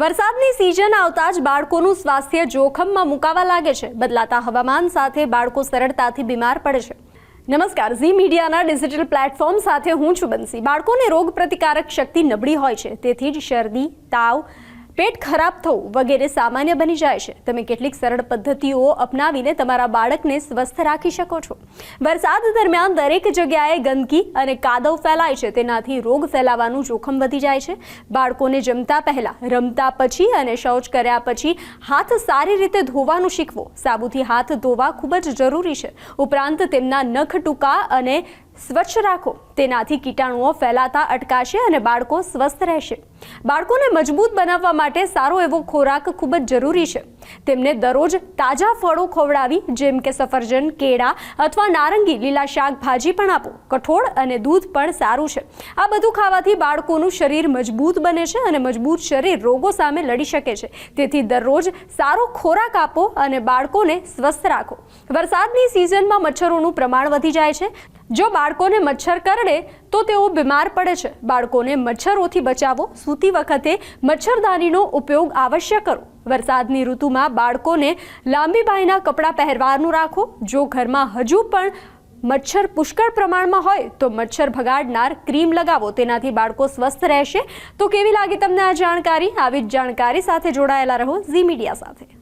વરસાદની સિઝન આવતા જ બાળકોનું સ્વાસ્થ્ય જોખમમાં મુકાવા લાગે છે. બદલાતા હવામાન સાથે બાળકો સરળતાથી બીમાર પડે છે. નમસ્કાર, ઝી મીડિયાના ડિજિટલ પ્લેટફોર્મ સાથે હું છું બંસી. બાળકોને રોગ પ્રતિકારક શક્તિ નબળી હોય છે. તેથી જ શરદી, તાવ પેટ ખરાબ થવું વગેરે સામાન્ય બની જાય છે. તમે કેટલીક સરળ પદ્ધતિઓ અપનાવીને તમારા બાળકને સ્વસ્થ રાખી શકો છો. વરસાદ દરમિયાન દરેક જગ્યાએ ગંદકી અને કાદવ ફેલાય છે. તેનાથી રોગ ફેલાવાનું જોખમ વધી જાય છે. બાળકોને જમતા પહેલાં, રમતા પછી અને શૌચ કર્યા પછી હાથ સારી રીતે ધોવાનું શીખવો. સાબુથી હાથ ધોવા ખૂબ જ જરૂરી છે. ઉપરાંત તેમના નખ ટૂંકા અને સ્વચ્છ રાખો. તેનાથી કીટાણુઓ ફેલાતા અટકાશે અને બાળકો સ્વસ્થ રહેશે. બાળકોને મજબૂત બનાવવા માટે સારો એવો ખોરાક ખૂબ જ જરૂરી છે. તેમને દરરોજ તાજા ફળો ખવડાવી, જેમ કે સફરજન, કેળા અથવા નારંગી, લીલા શાકભાજી પણ આપો. કઠોળ અને દૂધ પણ સારું છે. આ બધું ખાવાથી બાળકોનું શરીર મજબૂત બને છે અને મજબૂત શરીર રોગો સામે લડી શકે છે. તેથી દરરોજ સારો ખોરાક આપો અને બાળકોને સ્વસ્થ રાખો. વરસાદની સિઝનમાં મચ્છરોનું પ્રમાણ વધી જાય છે. જો બાળકોને મચ્છર કરડે, તો તેઓ બીમાર પડે છે. બાળકોને મચ્છરોથી બચાવો, સૂતી વખતે મચ્છરદાનીનો ઉપયોગ અવશ્ય કરો. વરસાદની ઋતુમાં બાળકોને લાંબી બાયના કપડાં પહેરવાનું રાખો. જો ઘરમાં હજુ પણ મચ્છર પુષ્કળ પ્રમાણમાં હોય, તો મચ્છર ભગાડનાર ક્રીમ લગાવો. તેનાથી બાળકો સ્વસ્થ રહેશે. તો કેવી લાગી તમને આ જાણકારી? આવી જ જાણકારી સાથે જોડાયેલા રહો ઝી મીડિયા સાથે.